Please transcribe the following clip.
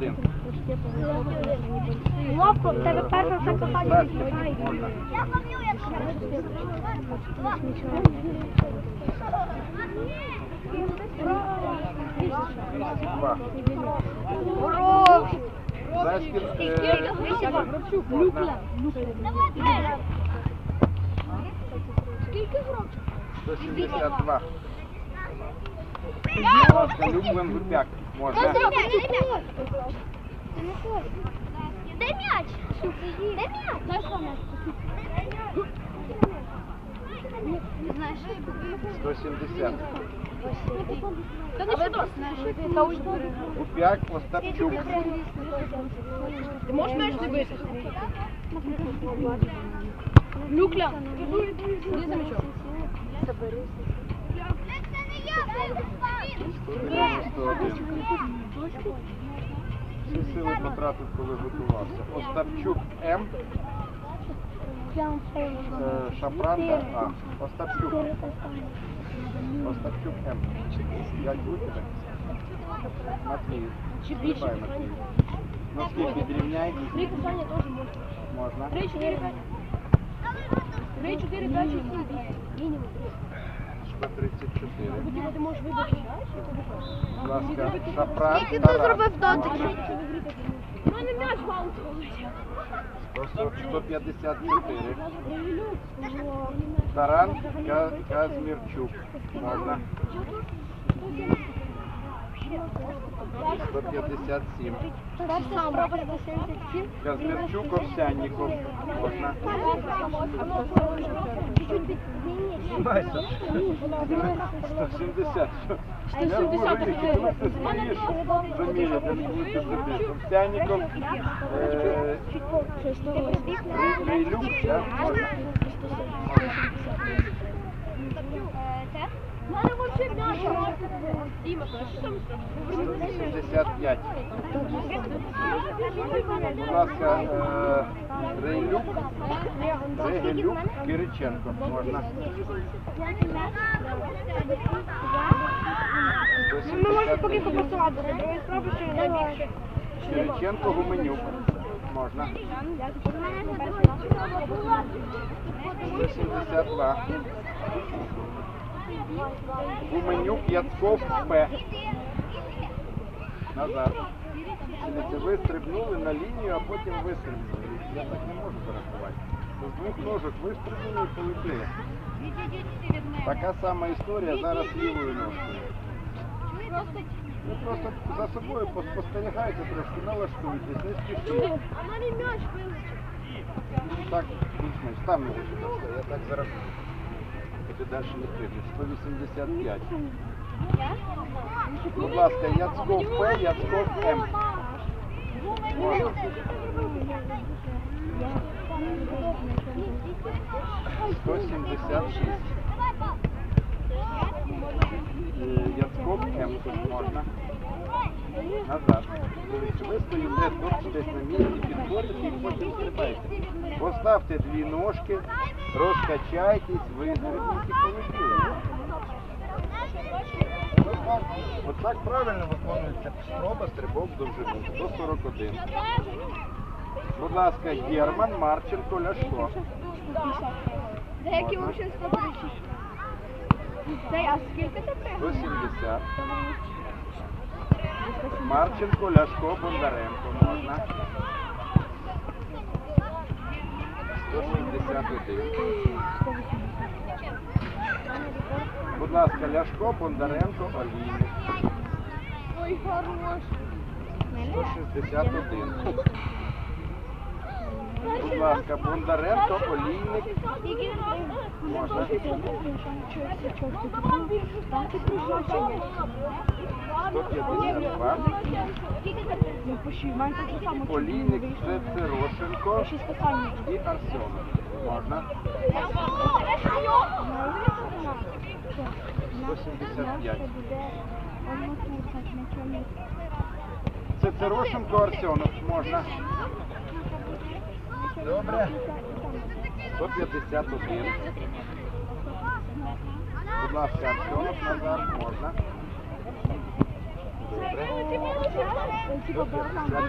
101. Ловко, в тебе перша закохання. Можна. Два. Урок. Зайськін, е, можна. Скільки грошей? 172. Будь ласка, Люблен Гупяк. Можна. Де м'яч? Дай м'яч? Не знаєш. 170. Та не що Гупяк, Остапчук. Ти можеш м'яч не бити? Люкля. Іди за м'ячом. 191. Всі сили потратив, коли готувався. Остапчук М. Е, Шапран да? А. Остапчук. Остапчук М. Як будете? Матвій. Стрибай, Матвій. Носки підрівняй. Три касання теж можна. Можна. Три, чотири, п'ять. Три, чотири, п'ять, шість, сім. Мінімум. 134. Тоді ти можеш вибити. Будь ласка, Шапран. Який ти зробив дотики? У мене м'яч полетів. 154. Таран Ка- Казмірчук. Можна. 157. Казмирчук, Овсянніков. Можна. Знаєшся. 170. Я можу тільки, коли ти змієш, заміряти, скільки тобі. Овсянніков, Крилюк, е, так? Можна. Це? 65. Будь ласка, е, Рейлюк, Регелюк, Кириченко. Можна. Ми можемо поки попрацювати, але справи, що найбільше. Кириченко, Гуменюк. Можна. 172. Гуменюк, Яцков, П. Назад. Ви стрибнули на лінію, а потім вистрибнули. Я так не можу зарахувати. З двох ножок вистрибнули і полетіли. Така сама історія зараз лівою ножкою. Ви просто за собою поспостерігайте трошки, налаштуйтесь, не спішіть. А мене м'яч вилетів. Так, більш-менш, там його сюди. Я так зараз ти далі не прийдеш. 185. Будь ласка, Яцков П, Яцков М. Можна. 176. Е, Яцков М тут можна. Назад. Дивіться, ви стоїте десь на місці, підходите і потім стрибаєте. Поставте дві ножки, розкачайтесь, вистрибніть і полетіли. Отак, отак правильно виконується спроба стрибок довжину. 141. Будь ласка, Герман, Марченко, Ляшко. Деякі взагалі сподобаються. Цей, а скільки ти пригав? 170. Марченко, Ляшко, Бондаренко. Можна. 161. Будь ласка, Ляшко, Бондаренко, Олійник. Ой, хорош. 161. Будь ласка, Бондаренко, Олійник. Можна. 152. Олійник, це Цирошенко і Арсенов. Можна. 175. Це Цирошенко, Арсенов. Можна. Добре. 151. Будь ласка, Арсенов назад. Можна. Добре. Типа, барабан.